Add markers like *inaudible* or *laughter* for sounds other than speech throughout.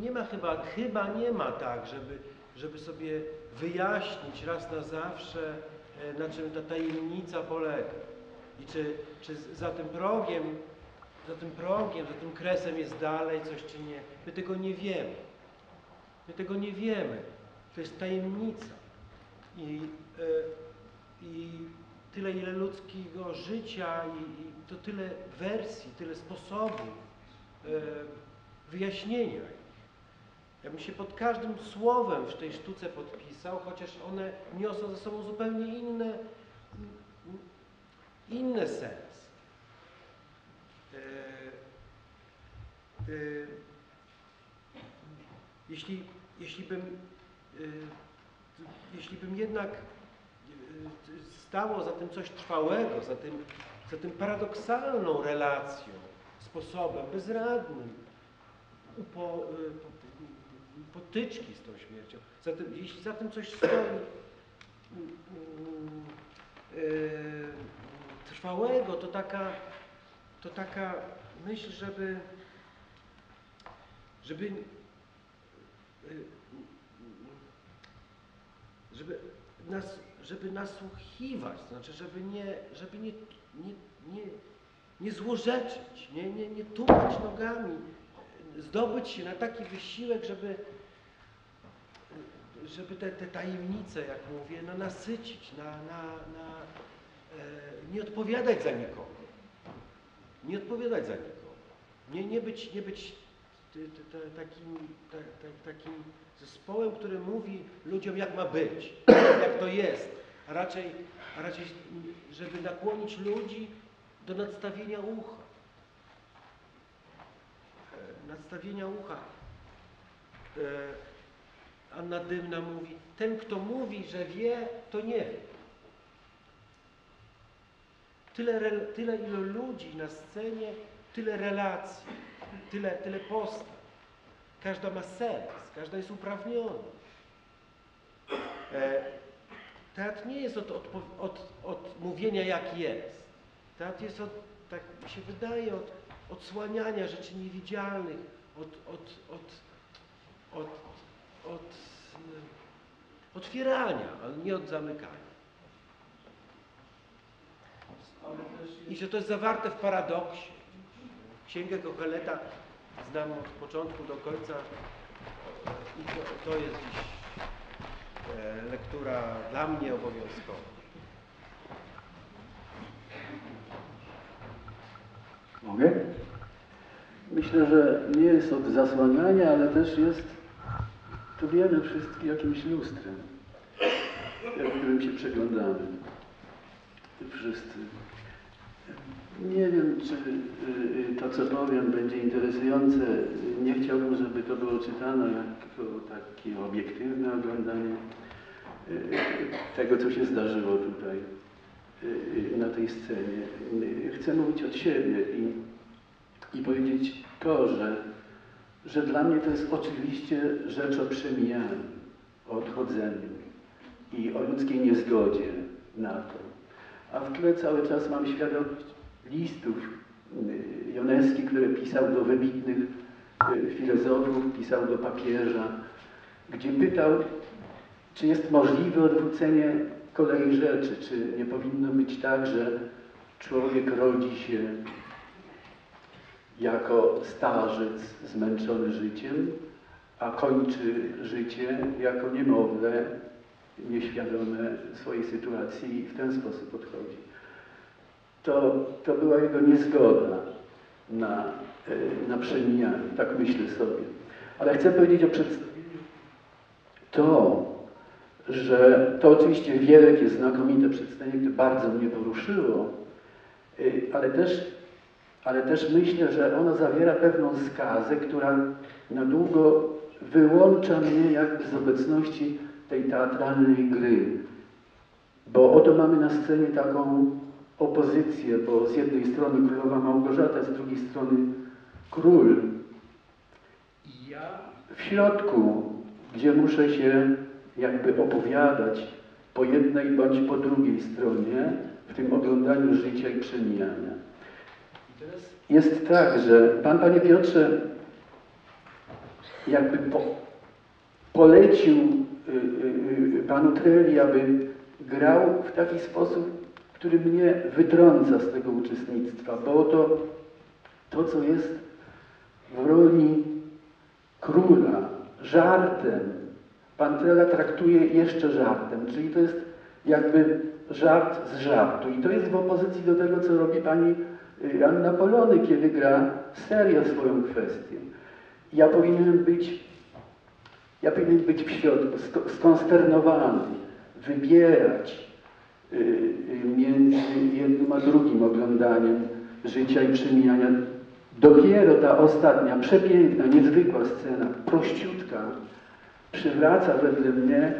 nie ma chyba, chyba nie ma tak, żeby, żeby sobie wyjaśnić raz na zawsze, e, na czym ta tajemnica polega. I czy, czy za tym progiem, za tym progiem, za tym kresem jest dalej coś, czy nie. My tego nie wiemy. My tego nie wiemy. To jest tajemnica. I, e, i tyle, ile ludzkiego życia, i, i to tyle wersji, tyle sposobów e, wyjaśnienia. Ja bym się pod każdym słowem w tej sztuce podpisał, chociaż one niosą ze sobą zupełnie inne, inny sens. E, e, jeśli, jeśli bym e, jeśli bym jednak stało za tym coś trwałego, za tym, za tym paradoksalną relacją, sposobem, bezradnym, upo, po- potyczki z tą śmiercią, za tym, jeśli za tym coś stoi e, trwałego, to taka, to taka myśl, żeby, żeby e, żeby, nas, żeby nasłuchiwać, to znaczy, żeby nie, żeby nie, nie, nie, nie złorzeczyć, nie, nie, nie tupać nogami, zdobyć się na taki wysiłek, żeby, żeby te, te tajemnice, jak mówię, no, nasycić, na, na, na, e, nie odpowiadać za nikogo. Nie odpowiadać za nikogo. Nie, nie być, nie być ty- takim, ta, ta, takim zespołem, który mówi ludziom, jak ma być, *coughs* jak to jest, a raczej, a raczej żeby nakłonić ludzi do nadstawienia ucha. E, Nadstawienia ucha. E, Anna Dymna mówi, ten kto mówi, że wie, to nie wie. Tyle, tyle ilu ludzi na scenie, tyle relacji, tyle, tyle postaw. Każda ma sens, każda jest uprawniona. E, teatr nie jest od, od, od, od mówienia jak jest. Teatr jest od, tak mi się wydaje, od odsłaniania rzeczy niewidzialnych, od, od, od, od, od e, otwierania, ale nie od zamykania. I że to jest zawarte w paradoksie. Księgę Kocheleta znam od początku do końca i to, to jest dziś e, lektura dla mnie obowiązkowa. Mogę? Myślę, że nie jest od zasłaniania, ale też jest, to wiemy wszyscy, jakimś lustrem, w którym się przeglądamy. Wszyscy. Nie wiem, czy y, y, to, co powiem, będzie interesujące. Nie chciałbym, żeby to było czytane jako takie obiektywne oglądanie y, tego, co się zdarzyło tutaj na tej scenie. Y, Chcę mówić od siebie i, i powiedzieć to, że, że dla mnie to jest oczywiście rzecz o przemijaniu, o odchodzeniu i o ludzkiej niezgodzie na to. A w tle cały czas mam świadomość listów y, Joneski, które pisał do wybitnych y, filozofów, pisał do papieża, gdzie pytał, czy jest możliwe odwrócenie kolei rzeczy, czy nie powinno być tak, że człowiek rodzi się jako starzec zmęczony życiem, a kończy życie jako niemowlę nieświadome swojej sytuacji i w ten sposób odchodzi. To, to była jego niezgoda na, e, na przemijanie, tak myślę sobie. Ale chcę powiedzieć o przedstawieniu to, że to oczywiście wielkie, znakomite przedstawienie, które bardzo mnie poruszyło, y, ale też, ale też myślę, że ono zawiera pewną skazę, która na długo wyłącza mnie jakby z obecności tej teatralnej gry. Bo oto mamy na scenie taką opozycję, bo z jednej strony królowa Małgorzata, z drugiej strony król. I ja w środku, gdzie muszę się jakby opowiadać po jednej bądź po drugiej stronie w tym oglądaniu życia i przemijania. Jest tak, że Pan, Panie Piotrze, jakby po, polecił y, y, y, Panu Treli, aby grał w taki sposób, który mnie wytrąca z tego uczestnictwa, bo to, to co jest w roli króla, żartem, Pan Trela traktuje jeszcze żartem, czyli to jest jakby żart z żartu. I to jest w opozycji do tego, co robi pani y, Anna Polony, kiedy gra serio swoją kwestię. Ja powinienem być, ja powinienem być w środku, sko- skonsternowany, wybierać y, y, między jednym a drugim oglądaniem życia i przemijania. Dopiero ta ostatnia, przepiękna, niezwykła scena, prościutka, przywraca wedle mnie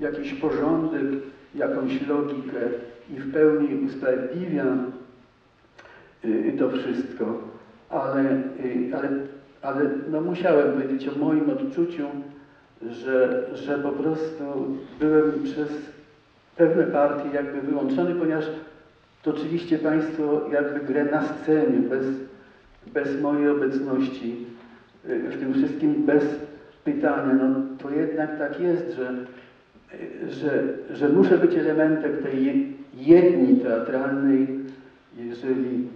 jakiś porządek, jakąś logikę i w pełni usprawiedliwia y, to wszystko, ale, y, ale, ale no musiałem powiedzieć o moim odczuciu, że, że po prostu byłem przez pewne partie jakby wyłączony, ponieważ toczyliście Państwo jakby grę na scenie, bez, bez mojej obecności y, w tym wszystkim, bez pytania. No to jednak tak jest, że, że, że muszę być elementem tej je- jedni teatralnej, jeżeli,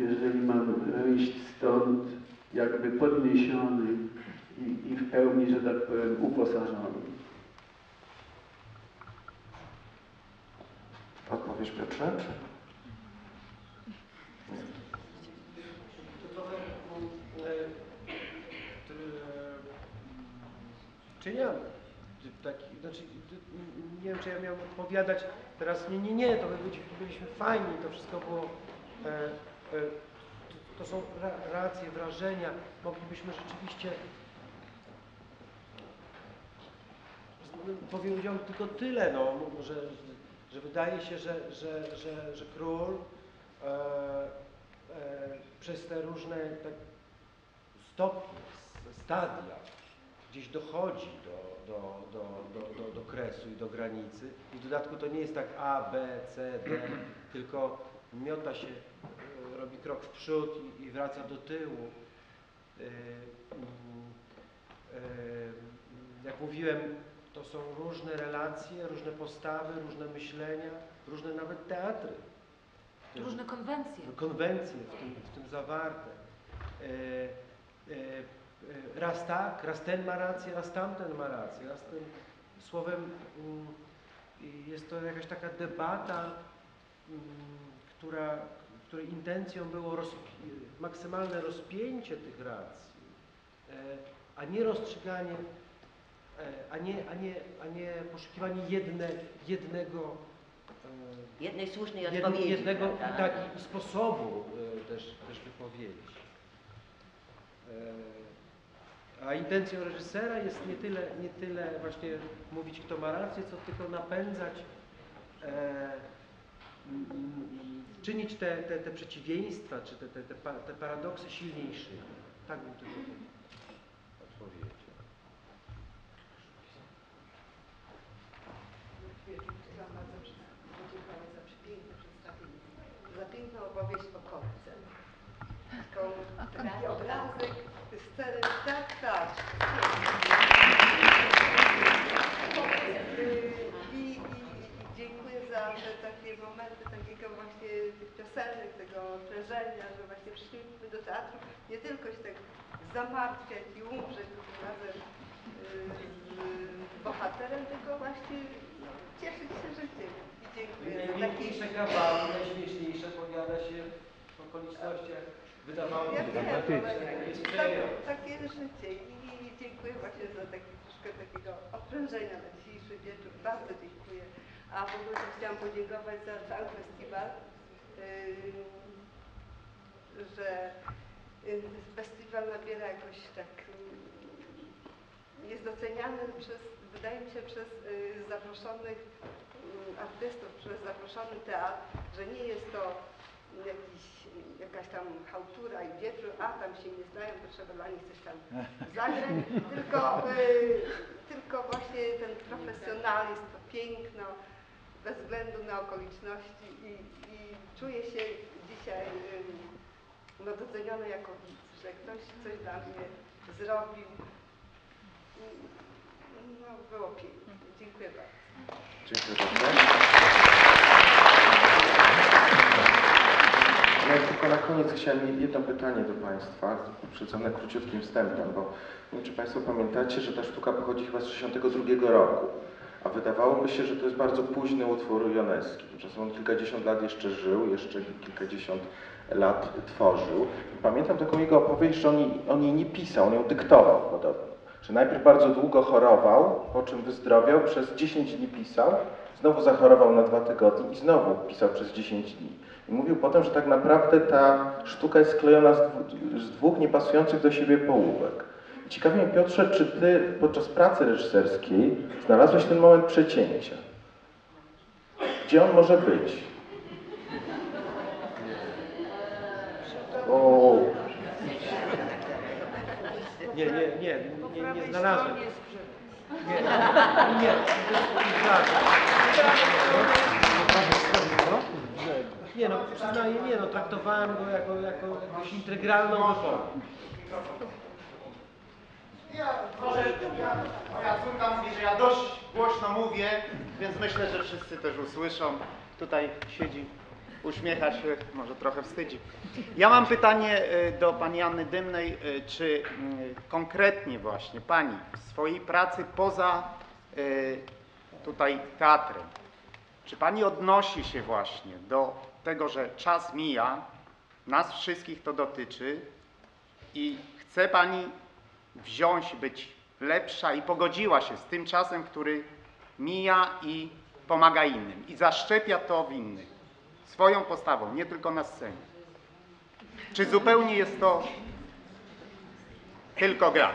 jeżeli mam wyjść stąd jakby podniesiony i, i w pełni, że tak powiem, uposażony. Odpowiedź Piotrze? Czy... to trochę mm, e, t- e, czy ja? Taki, znaczy nie wiem czy ja miałem odpowiadać teraz nie, nie, nie, to my byli, byliśmy fajni, to wszystko było e, e, to, to są ra, racje, wrażenia, moglibyśmy rzeczywiście powiedział tylko tyle, no, że, że wydaje się, że, że, że, że król e, e, przez te różne tak, stopnie, stadia gdzieś dochodzi do, do, do, do, do, do kresu i do granicy. I w dodatku to nie jest tak A, B, C, D, *clears throat* tylko miota się, e, robi krok w przód i, i wraca do tyłu. Mm, e, Jak mówiłem, to są różne relacje, różne postawy, różne myślenia, różne nawet teatry. tym- Różne konwencje. konwencje w tym, w tym zawarte. E, raz tak, raz ten ma rację, raz tamten ma rację, raz ten. Słowem, mm, jest to jakaś taka debata, mm, która, której intencją było maksymalne rozpięcie tych racji, e, a nie rozstrzyganie, e, a nie, a nie, a nie poszukiwanie jedne, jednego e, Jednej słusznej odpowiedzi. jednego tak, sposobu e, też, też wypowiedzi. A intencją reżysera jest nie tyle, nie tyle właśnie mówić, kto ma rację, co tylko napędzać, e, m, m, czynić te, te, te przeciwieństwa, czy te, te, te, pa- te paradoksy silniejszymi. Tak bym tylko odpowiedział. Za przepiękne przedstawienie, za piękną opowieść o kopce. Taką, taki obrazek, sceny, tak, tak. Piosenek, tego prężenia, że właśnie przyszliśmy do teatru nie tylko się tak zamartwiać i umrzeć razem z bohaterem, tylko właśnie cieszyć się życiem. I dziękuję. Najpiękniejsze kawały, najśmieszniejsze powiada się w okolicznościach wydawało mi Ja się, wiem, tak, takie życie I, i dziękuję właśnie za taki troszkę takiego odprężenia na dzisiejszy wieczór. Bardzo dziękuję. A w ogóle chciałam podziękować za cały festiwal, yy, że festiwal nabiera jakoś tak jest doceniany przez, wydaje mi się, przez yy, zaproszonych artystów, przez zaproszony teatr, że nie jest to jakiś, jakaś tam chałtura i wieczór, a tam się nie znają, to trzeba dla nich coś tam *laughs* zagrać, tylko, y, tylko właśnie ten profesjonalizm, to piękno, bez względu na okoliczności i, i czuję się dzisiaj y, no, jako widz, że ktoś coś dla mnie zrobił. No, było pięknie. Dziękuję bardzo. Dziękuję bardzo. Ja tylko na koniec chciałem jedno pytanie do Państwa, uprzedzone króciutkim wstępem, bo nie wiem, czy Państwo pamiętacie, że ta sztuka pochodzi chyba z 1962 roku, a wydawałoby się, że to jest bardzo późny utwór Joneski. Tymczasem on kilkadziesiąt lat jeszcze żył, jeszcze kilkadziesiąt lat tworzył. I pamiętam taką jego opowieść, że on, on jej nie pisał, on ją dyktował podobno. Że najpierw bardzo długo chorował, po czym wyzdrowiał, przez 10 dni pisał, znowu zachorował na dwa tygodnie i znowu pisał przez 10 dni. I mówił potem, że tak naprawdę ta sztuka jest sklejona z dwóch niepasujących do siebie połówek. Ciekawi mnie, Piotrze, czy ty podczas pracy reżyserskiej znalazłeś ten moment przecięcia? Gdzie on może być? O, Nie, nie, nie, nie, nie znalazłem. Nie, nie, nie, no? Nie no, przyznaję, nie no, traktowałem go jako, jako jakąś integralną osobę. Może, ja, moja córka mówi, że ja dość głośno mówię, więc myślę, że wszyscy też usłyszą. Tutaj siedzi, uśmiecha się, może trochę wstydzi. Ja mam pytanie e, do pani Anny Dymnej, e, czy mm, konkretnie właśnie pani w swojej pracy poza e, tutaj teatrem, czy pani odnosi się właśnie do tego, że czas mija, nas wszystkich to dotyczy i chce pani wziąć, być lepsza i pogodziła się z tym czasem, który mija i pomaga innym i zaszczepia to w innych swoją postawą, nie tylko na scenie. Czy zupełnie jest to tylko gra?